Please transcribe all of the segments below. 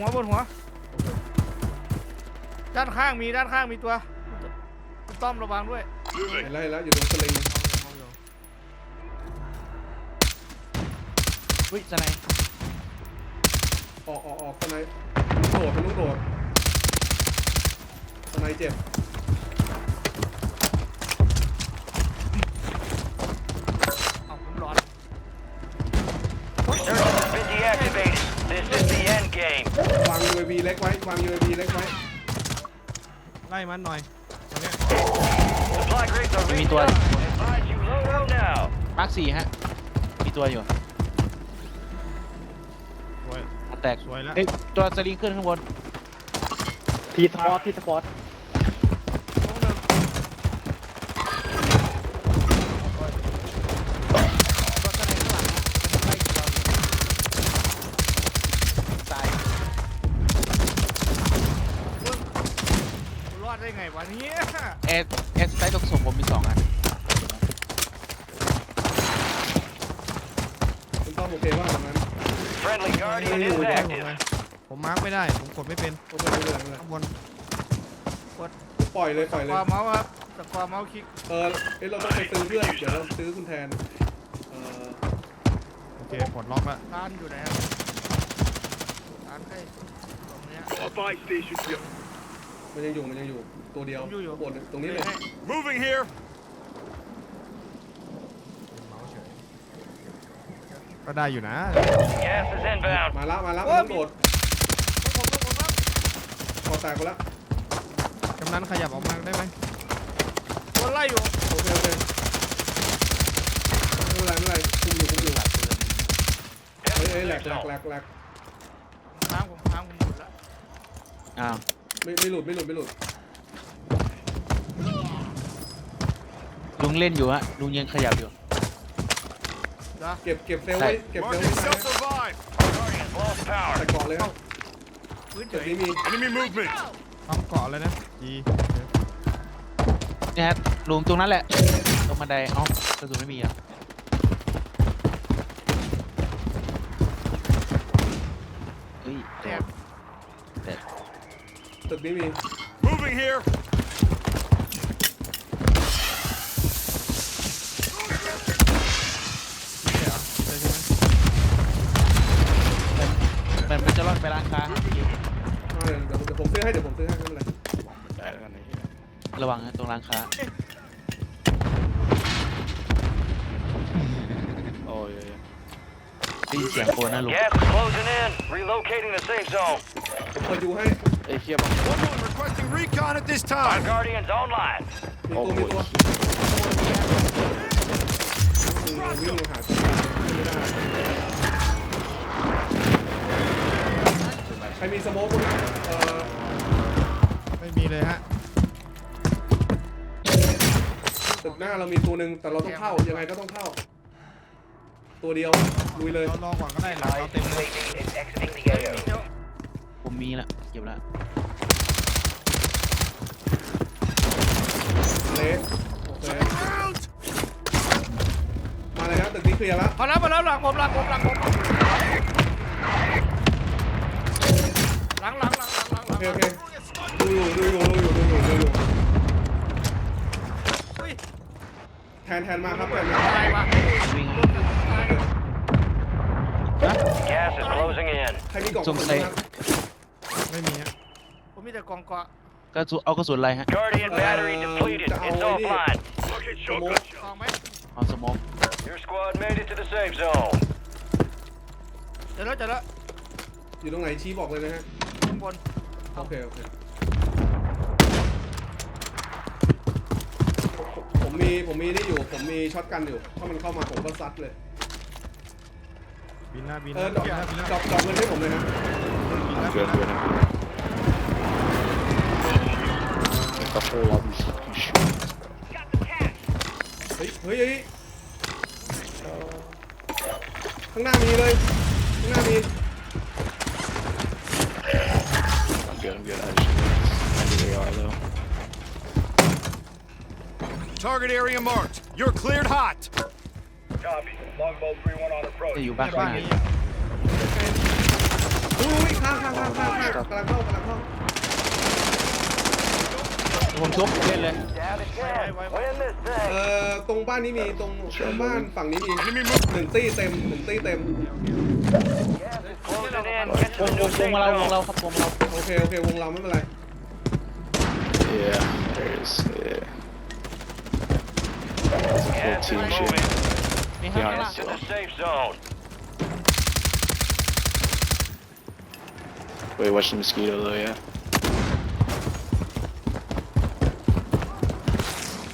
หัวบนหัว ด้านข้างมีด้านข้างมีตัวคุณต้อมระวังด้วยเห็นแล้วเห็นแล้วอยู่ตรงสลิงเฮ้ยสไนด์ออกออกออกข้างในลูกโดดเป็นลูกโดดข้างในเจ็บเอาผมร้อน Search has been deactivated. This is the end game. วาง UAV เล็กไว้ วาง UAV เล็กไว้ ไล่มันหน่อยตอนเนี้ย Supply crates are มีตัว restocked. Advise you load up now. มาร์คสี่ฮะ มีตัวอยู่สวยแตกสวยแล้วเอ้ยตัวสลิงขึ้นข้างบน ทีสปอร์ตทีสปอร์ต ลงหนึ่ง ตัวสไนด์ข้างหลังนะมันไล่เราอยู่ตาย รอดได้ไง วะเนี่ยแอร์แอร์สไตล์ตรงส่งผมมีสองอันคุณต้อมโอเคว่าตรงนั้น Friendly Guardian Hey, is hey, hey. active. ผมมาร์กไม่ได้ผมกดไม่เป็นโอเคไม่เป็นไรไม่เป็นไรข้างบนปล่อยเลยปล่อยสเลย กอร์เมาส์ครับสกอร์เมาส์คลิกเออเอ้ยเราต้องไปซื้อเพื่อน เดี๋ยวเราซื้อคุณแทน เออโอเคปลดล็อกแล้วร้านอยู่ไหนครับร้านใกล้ตรงเนี้ย มันยังอยู่มันยังอยู่ตัวเดียวผมอยู่อยู่บนตรงนี้เลยให้ Moving here. ก็ได้อยู่นะ Gas is inbound. มาละมาละโอ้มันต้องโดดผมผมผมครับคอแตกไปแล้วกำนันขยับออกมาได้ไหมโดนไล่อยู่โอเคโอเคไม่เป็นไรไม่เป็นไรคุมอยู่คุมอยู่เฮ้ยเฮ้ยแหลกแหลกแหลกแหลกทางผมทางผมหมดแล้วอ้าว ไม่ไม่หลุดไม่หลุดไม่หลุดลุงเล่นอยู่ฮะลุงยังขยับอยู่เดี๋ยวเก็บเก็บเซลลไว้เก็บเซลล Marking ไว้ self-revive. Guardian's lost power. แต่เกาะเลยครับพื้นเฉจุดยนี้มี Enemy movement. ปั๊มเกาะเลยนะจีเนี่ยฮะลุงตรงนั้นแหละตรงบันไดเอ้ากระสุนไม่มีอะเฮ้ย แต แต่ ก ตึกนี้มี Moving here. นี่เหรอใช่ใช่ไหมมันมันจะรอดไปร้านค้าอ่าเดี๋ยวเดี๋ยวเดี๋ยวผมซื้อให้เดี๋ยวผมซื้อให้ไม่เป็นไรระวังนะตรงร้านค้าโอ้ยได้ยินเสียงโคนนะลุง Gas is closing in. Relocating the safe zone. ผมเปิดยูให้ One one requesting recon at this Our time. Guardian's online. มีตัวมีตัวอืมวิ่งหาตัวไม่ได้ใครมีสโมกบ้างนะเอ่อไม่มีเลยฮะตึกหน้าเรามีตัวหนึ่งแต่เราต้องเข้ายังไงก็ต้องเข้า ตัวเดียวลุยเลย เรารอก่อนก็ได้หลังเราเต็มเลย is exiting the เฮ้ยมีเดียว ผมมีละเก็บละเละโอเคมาเลยครับตึกนี้เคลียร์แล้วมาแล้วมาแล้วหลังผมหลังผมหลังผมหลังหลังหลังหลังหลังโอเคโอเคดูอยู่ดูอยู่ดูอยู่ดูอยู่ดูอยู่อุ้ยแทนแทนมาครับแทนมาตายว่ะวิ่ง Gas is closing in. ใครมีกล่องสงสัยกระสุนบ้าง ไม่มีฮะผมมีแต่กองเกาะกระสุนเอากระสุนอะไรฮะ Guardian battery depleted. It's offline. Look at สโม shotgun. กองไหมเอาสโมก Your squad made it to the safe zone. เดี๋ยวแล้วเดี๋ยวแล้วอยู่ตรงไหนชี้บอกเลยนะฮะ ข้างบนโอเค โอเค ผมมี ผมมีนี่อยู่ ผมมีช็อตกันอยู่ ถ้ามันเข้ามาผมก็ซัดเลย บินหน้าบินหเอน้าอดอกบินหน้าบินหน้าดอกดอกเงินให้ผมเลยนะ บินหน้าบินหน้า เฮ้ยเฮ้ยเฮ้ยข้างหน้ามีเลย ข้างหน้ามี Target area marked. You're cleared hot. Copy. Longbow 3-1 on approach. จะอยู่บ้านข้างหน้า อุ้ยข้างข้างข้างข้างข้างกำลังเข้ากำลังเข้า ผมชุบเล่นเลย Down to 10. Win this เอ่ thing. อตรงบ้านนี้มีตรงตรงบ้านฝั่งนี้มีหนึ่งตี้เต็มหนึ่งตี้เต็ม Gas is closing in. Get ว to ง the ว new งว safe งเราวง zone. เราครับวงเราโอเคโอเควงเราไม่เป็นไร Yeah, there is. Yeah. There's a Gas full is team shit. moving มีข้างล่าง to the safe zone. Wait, watch the mosquito though, yeah.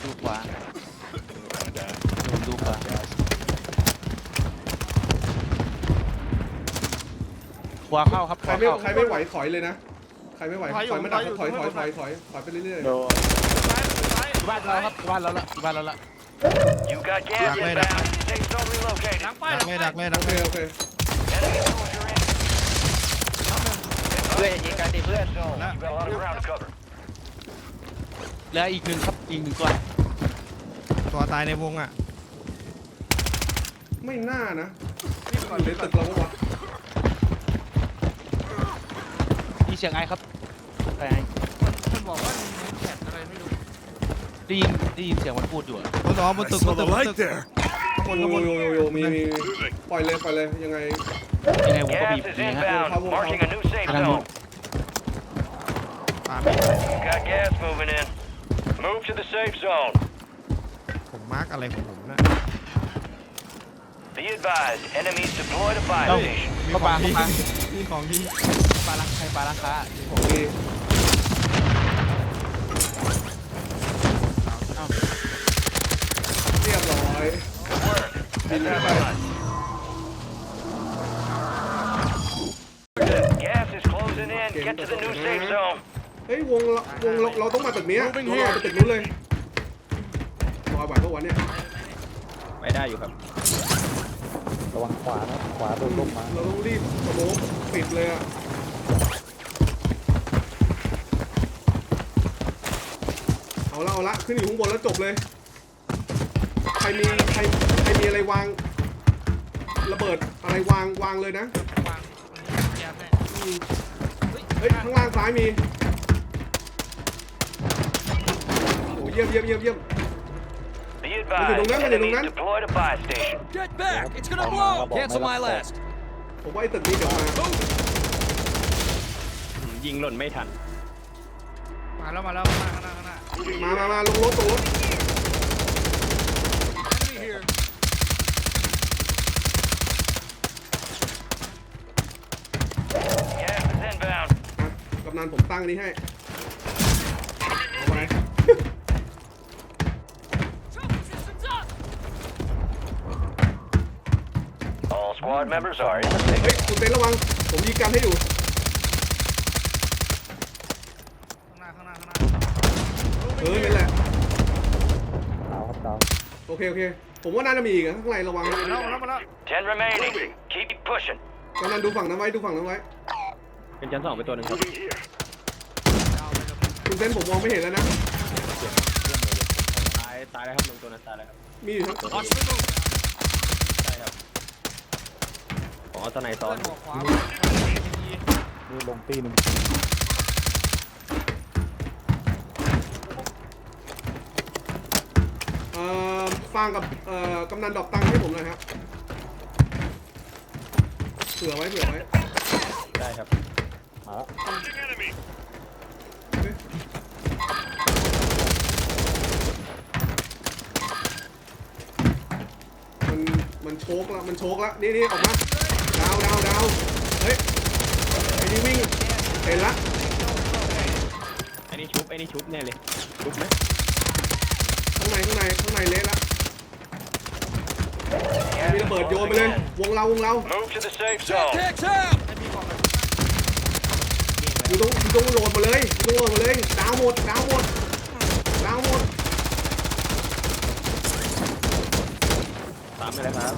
ดูขวาผมดูขวาข วาเข้าครับขใครวาไม่เข้าใครไม่ไหวถอยเลยนะ ใครไม่ไหวถอยมาดักถอยถอยถอยถอยถอยไปเรื่อย No. บ้านเราครับบ้านเราละบ้านเราละ You got gas ดักเลย inbound. Safe zone relocated. ดักเลยดักเลยดัๆกโอเลเคยโอเค Enemy soldier in. เพื่อนยิงกันดิเพื่อน Zone. You've got a lot of ground to cover. แล้วอีกหนึ่งครับอีกหนึ่งก่อนตัวตายในวงอะไม่น่านะรีบก่อนอยู่ในรีบก่ตึอนกเราปะวะ มีเสียงไอครับไปไอมันบอกว่ามีแคทอะไรไม่รู้ได้ยินได้ยินเสียงมันพูดอยู่อะบนสองบน I ตึกบ saw นตึ the กบน light ตึก there. ข้างบนโยข้างบนโยโยโยมีมีปล่อยเลยปล่อยเลยยังไง ยังไงผมก็ Gas บีบ is นี่ฮะ inbound. Marking a new safe กำลัง zone. ปาไม่ You got gas moving in. Move to the safe zone. ผมมาร์กอะไรของผมนะ Be advised, enemies deployed a buy เอ้า station. เข้าปลาเข้าปลา มีของดีปลาลังใครปลาลังค้าของดีเอ้าเรียบร้อย Work. Been Let's have revived. fun. Gas is closing in. Get to the new safe zone. เฮ้ยวงเราวงเราเราต้องมาตึกเนี้ยเราเอาไปตึกนู้นเลยรอยไหวปะวะเนี่ย ไม่ได้อยู่ครับ ระวังขวานะขวาโดนลมมาเราต้องรีบสโมกปิดเลยอะเอาละเอาละขึ้นอยู่ข้างบนแล้วจบเลย ใครมีใครใครมีอะไรวาง ระเบิดอะไรวางวางเลยนะวางแก๊สแน่อืมเฮ้ยข้างล่างซ้ายมีโอ้เยี่ยมเยี่ยมเยี่ยมเยี่ยม Be Look at advised, them, look at them, enemies look at them. deployed a buy station. Get back! It's gonna blow! Cancel my last. ผมว่าไอ้ตึกนี้เดี๋ยวมายิงหล่นไม่ทัน มาแล้วมาแล้วข้างหน้าข้างหน้าข้างหน้า มามามาลงรถตรงรถ Enemy here. Gas is inbound. อะกำนันผมตั้งอันนี้ให้ squad members are in the safe เฮ้ย คุณเต้นระวัง ผมยิงกันให้อยู่ ข้างหน้าข้างหน้าข้างหน้าเออนั่นแหละโอเค โอเค ผมว่าน่าจะมีอีกอะข้างในระวังนะมาแล้วมาแล้วมาแล้ว Ten remaining. Keep pushing. กำนันดูฝั่งนั้นไว้ดูฝั่งนั้นไว้ เป็นชั้นสองไปตัวหนึ่งครับ คุณเต้นผมมองไม่เห็นแล้วนะ ตายตายแล้วครับลงตัวนั้นตายแล้วครับมีอยู่ทั้ง Watch the move. ใช่ครับของ เอาตัวไหนซ้อเพื่อนนหัวขวาดูลงตีหนึ่งเอ่อฟางกับเอ่อกำนันดอกตังค์ให้ผมหน่อยครับเผื่อไว้เผื่อไว้ได้ครับ Enemy. มันมันโชกแล้วมันโชกแล้วนี่นี่ออกมา เฮ้ยไอ้นี่วิ่งเห็นละไอ้นี่ชุบไอ้นี่ชุบแน่เลย ชุบไหมข้างในข้างในข้างในเละละมีระเบิดโยนไปเลยวงเราวงเรา Move to the safe zone. Tax out! อยู่ตรงอยู่ตรงโหลดหมดเลยอยู่ตรงโหลดหมดเลยดาวหมดดาวหมดดาวหมดตามไปเลยครับ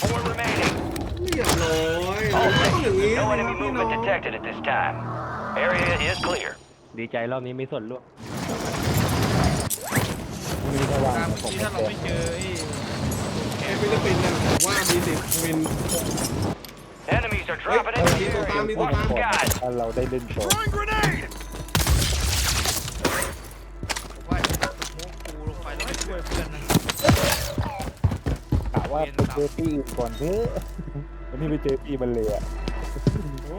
Four remaining. เรียบร้อยต้องอย่างนี้ No นะ enemy พี่น้อง movement detected at this time. Area is clear. ดีใจรอบนี้มีส่วนร่วมตามที่ถ้าเราไม่เจอไอ้แอร์ฟิลิปปินส์เนี่ยผมว่ามีสิทธิ์วิน Enemy Enemies are เฮ้ย dropping มี into ตัว the ตาม area. มีตัว Watch ตาม the skies. ถ้าเราได้เล่นก่อน Throwing grenade! ว่าจะสโมกกูลงไปแล้วไม่ช่วยเพื่อนนะกะว่าไปเจอพี่อื่นก่อนเถอะ วันนี้ไปเจอพี่มันเลยอะโอ้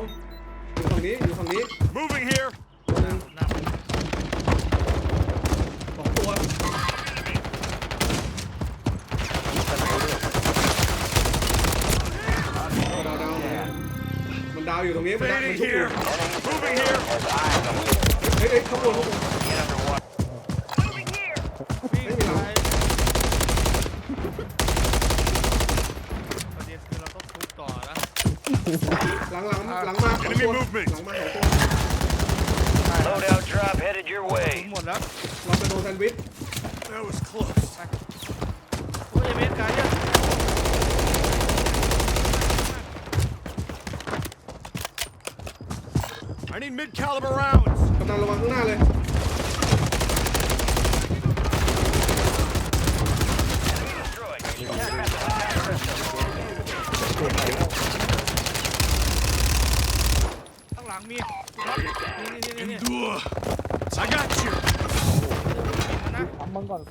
อยู่ฝั่งนี้อยู่ฝั่งนี้ Moving here! ตัวหนึงหน้าสองตัวดาวดาวมันดาวอยู่ตรงนี้มันดาวมัน Fading ชุบอยู่ here! Moving here! Has eyes on the เฮ้ยเฮ้ยข้างบนข้างบน get underwater. Enemy ตัว movement หลังมาสองตัว Loadout drop headed your ทุ way. บหมดแล้ว เราไปโดนแซนด์วิช That was close. โอ้ยเอเมสการ์เนี่ย I need mid-caliber rounds! กำลังระวังข้างหน้าเลย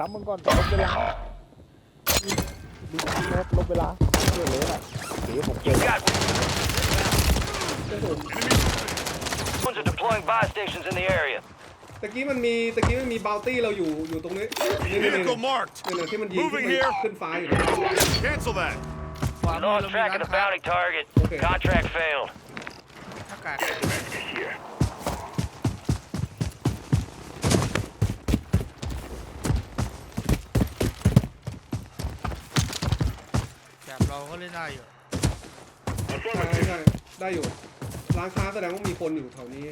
ซ้ำมึงก่อนซ้ำมึงก่อนลบเวลาดูที่ลบลบเวลาเพื่อเลยอะเดี๋ยวผมเจอ You got ones are deploying buy stations in the area. ตะกี้มันมีตะกี้มันมีบาวตี้เราอยู่อยู่ตรงนี้นี่นี่นี่ Vehicle marked! นี่ที่มันยิงขึ้น Moving ไป here ขึ้นฟ้าอยู่เนี่ย Cancel that! ขวามือ Lost เรามี track ร้า of น the ค้า bounty target. Okay. Contract failed. หน้ากาก บบเราก็เล่นได้อยู่ใช่ใช่ได้อยู่ ร้านค้าแสดงว่ามีคนอยู่แถวนี้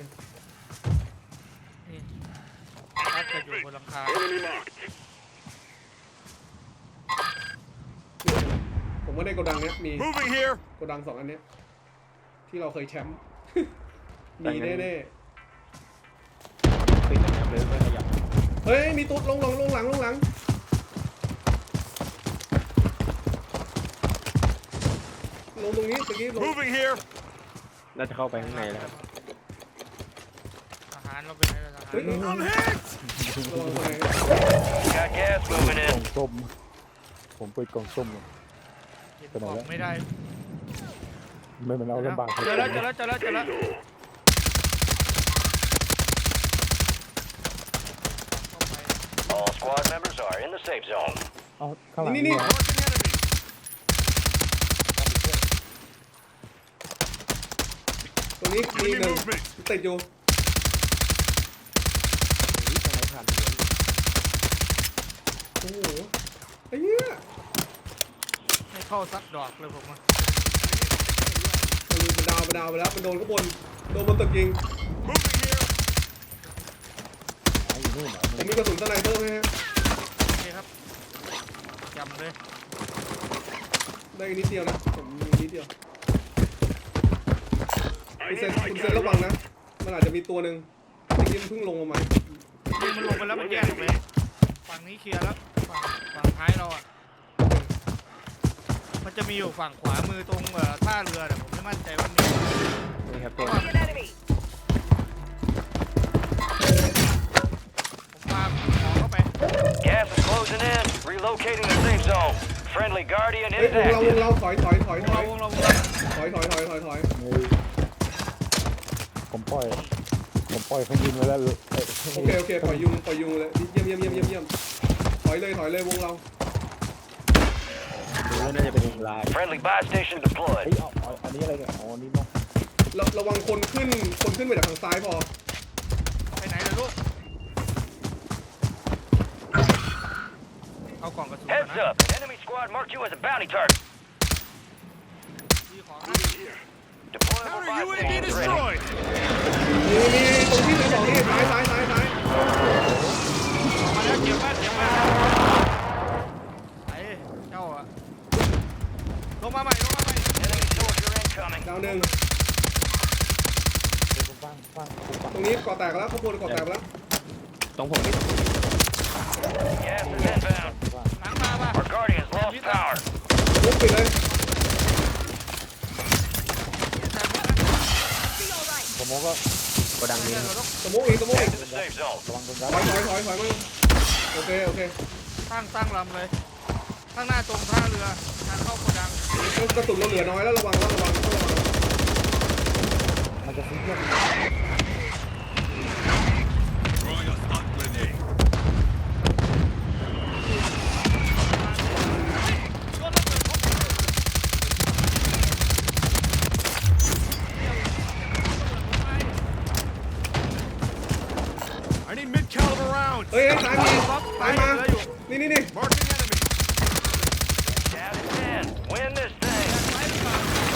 นี่ถ้าจะอยู่บนหลังคาผมว่าในโกดังเนี้ยมี Moving here! โกดังสองอันเนี้ยที่เราเคยแชมป์ มีแน่ปิดนะครับเลยไม่ขยับๆเฮ้ยมีตุ๊ดลงหลังลงหลังลงหลัง งตรงนี้ตะกี้ลง Moving here! น่าจะเข้าไปข้างในแล้วครับทหารเราเป็นอะไรทหารเฮ้ย I'm hit! ระวังคนไหน Got gas moving กล่อ in. งส้ม ผมเปิดกล่องส้มเลยเก็บของไม่ได้ไม่เหมือนเอาลำบากเจอแล้วเจอแล้วเจอแล้วเจอแล้ว All squad members are in the safe zone. เอาข้างหลังนี่นี่นี่ รงนี้มี Enemy หนึ่ง movement! ติดอยู่ข้างในผ่านโอ้โหไอ้เหี้ยไม่เข้าซักดอกเลยผมอะมันดาวมันดาวไปแล้วมันโดนข้างบนโดนบนตึกยิง Moving here! หาอยู่นู่นเหรอผมมีกระสุนสไนเปอร์ไหมฮะโอเคครับจำเลยได้นิดเดียวนะผมมีนิดเดียว คุณเซนคุณเซนระวังนะ มันอาจจะมีตัวหนึ่งที่กี้มันเพิ่งลงมาใหม่ยิงมันลงไปแล้วมันแยกออกไปฝั่งนี้เคลียร์แล้วฝั่งฝั่งท้ายเราอะมันจะมีอยู่ฝั่งขวามือตรงเอ่อท่าเรือแต่ผมไม่มั่นใจว่ามีนี่ครับตัวผมพาของเข้าไป Gas is closing in. Relocating the safe zone. Friendly Guardian เฮ้ย is วงเราว active. งเราถอยถอยถอยวงถอเรายวงเราวงเราถอยถอยถอยถอยถอยเฮ้ยผม ปล่อย ผมปล่อยเครื่องบินไว้แล้วเอ้ยโอเคโอเคปล่อยยุงปล่อยยุงเลยเยี่ยมเยี่ยมเยี่ยมเยี่ยมเยี่ยมถอยเลยถอยเลยวงเรา ดูแล้วน่าจะเป็นลาย Friendly buy station เฮ้ย deployed. เอาเอาอันนี้อะไรเนี่ยอ๋ออันนี้เนาะระระวังคนขึ้นคนขึ้นไปจากทางซ้ายพอ ไปไหนล่ะลูก เอากล่องกระสุนก่อน Heads นะ up. An enemy squad marked you as a bounty target. มีของนะ Deployable Counter buy UAV stations ready. destroyed! นี่นี่ตรงที่หนึ่งสองนี่ซ้ายซ้ายซ้ายซ้าย ออกมาแล้วเก็บมาเก็บมาไอ้เจ้าอะลงมาใหม่ลงมาใหม่ Enemy soldier incoming. ดาวหนึ่ง เดี๋ยวผมฟังฟังผมฟัง ตรงนี้ ก่อแตกแล้วข้างบนก่อแตกแล้วตรงผมนี่ Gas is inbound. หลังมาป่ะ Our Guardians lost power. ลุกปิดเลยก็โกดังนี้เราต้องสโมกอีกสโมกอีก Get to the safe zone. ระวังตรงนั้นถอยถอยถอยถอยมาโอเคโอเคตั้งตั้งลำเลย ข้างหน้าตรงท่าเรือทางเข้าโกดังกระสุนเราเหลือน้อยแล้วระวังแล้วระวังต้องระวังมันจะซื้อเครื่อง rounds. เอ้ยเอ้ยซ้ายมีบล็อกซ้ายไปมาเหลืออยู่นี่นี่นี่ Marking enemy. Down to 10. Win this thing.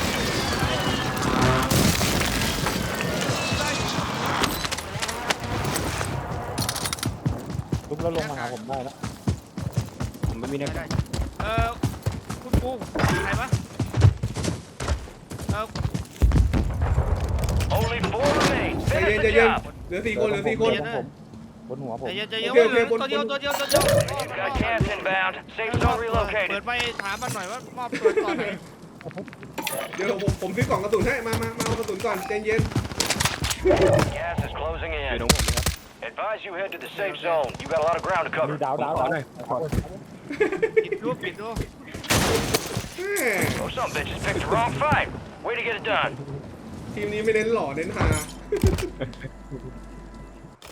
ลุกแล้วลงมาหาผมได้นะผมไม่มีหน้าได้เออคุณปูใครปะเออ Only four remain. ใจเย็น Finish ใจ the เย็น job. เหลือสี่คนเหลือสี่คนบนผม บนหัวผม ใจเย็นใจเย็นโอเคโอเคตัวเดียวบน ตัวเดียวตัวเดียวตัวเดียว Got gas inbound. Safe zone เปิ relocated. ดไปถามมันหน่อยว่ามอบตัวตอนไหนเดี๋ยวผมผมซื้อกล่องกระสุนให้มามามาเอากระสุนก่อนใจเย็น Gas is closing อยู่ in. ตรงผมเลยครับ Advise you head to the safe zone. You got a lot of ground to มี cover. ดาวดาวขอดาวหน่อยขอ ปิดดูปิดดูแม่ Oh, some bitches picked the wrong fight. Way to get it done. ทีมนี้ไม่เน้นหล่อเน้นฮา